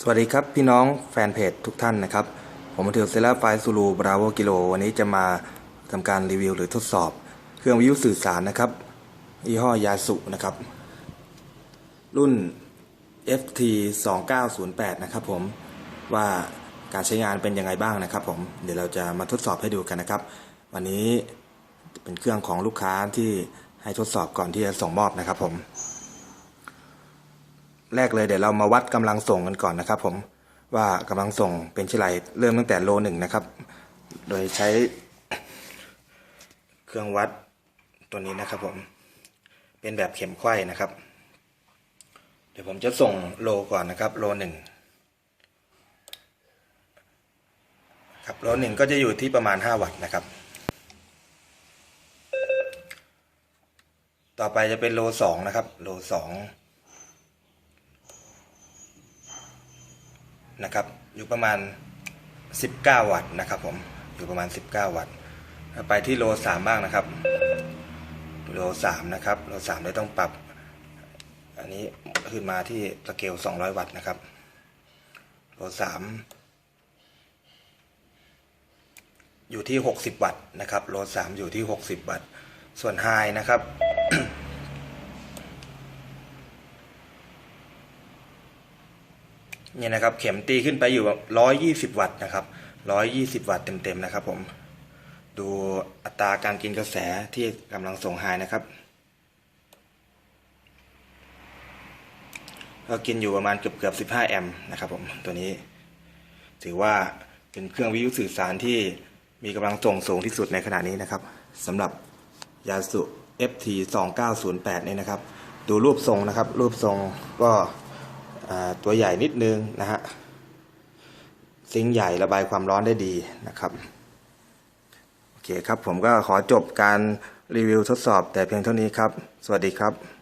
สวัสดีครับพี่น้องแฟนเพจทุกท่านนะครับ ผมมาถึงเซล่าไฟซูรูบราโวกิโลวันนี้จะมาทำการรีวิวหรือทดสอบ เครื่องวิทยุสื่อสารนะครับยี่ห้อยาสุนะครับ รุ่น FT 2908นะครับผมว่าการใช้งานเป็นยังไงบ้างนะครับ ผมเดี๋ยวเราจะมาทดสอบให้ดูกันนะครับ วันนี้เป็นเครื่องของลูกค้าที่ให้ทดสอบก่อนที่จะส่งมอบนะครับผม แรกเลยเดี๋ยวเรามาวัดกำลังส่งกันก่อนนะครับ ผมว่ากำลังส่งเป็นเช่นไรเริ่มตั้งแต่โลหนึ่งนะครับ โดยใช้เครื่องวัดตัวนี้นะครับ ผมเป็นแบบเข็มไขว้นะครับ เดี๋ยวผมจะส่งโลก่อนนะครับ โลหนึ่งครับโลหนึ่งก็จะอยู่ที่ประมาณห้าวัตต์นะครับ ต่อไปจะเป็นโลสองนะครับ โลสอง นะครับ อยู่ประมาณ 19 วัตต์นะครับผมอยู่ประมาณ 19 วัตต์ไปที่โลสามบ้างนะครับ โลสามนะครับโลสามเราต้องปรับ อันนี้ขึ้นมาที่สเกล 200 วัตต์นะครับโลสามอยู่ที่ 60 วัตต์นะครับโลสามอยู่ที่ 60 วัตต์ส่วนไฮนะครับ เนี่ยนะครับเข็มตีขึ้นไปอยู่ร้อยยี่สิบวัตต์นะครับร้อยยี่สิบวัตต์เต็มๆนะครับ ผม ดูอัตราการกินกระแสที่กำลังส่งไฮนะครับก็กินอยู่ประมาณเกือบเกือบสิบห้าแอมป์นะครับ ผมตัวนี้ ถือว่าเป็นเครื่องวิทยุสื่อสารที่มีกำลังส่งสูงที่สุดในขณะนี้นะครับสำหรับยาสุ FT 2908นี่นะครับ ดูรูปทรงนะครับ รูปทรงก็ ตัวใหญ่นิดนึงนะฮะซิงใหญ่ระบายความร้อนได้ดีนะครับโอเคครับผมก็ขอจบการรีวิวทดสอบแต่เพียงเท่านี้ครับ สวัสดีครับ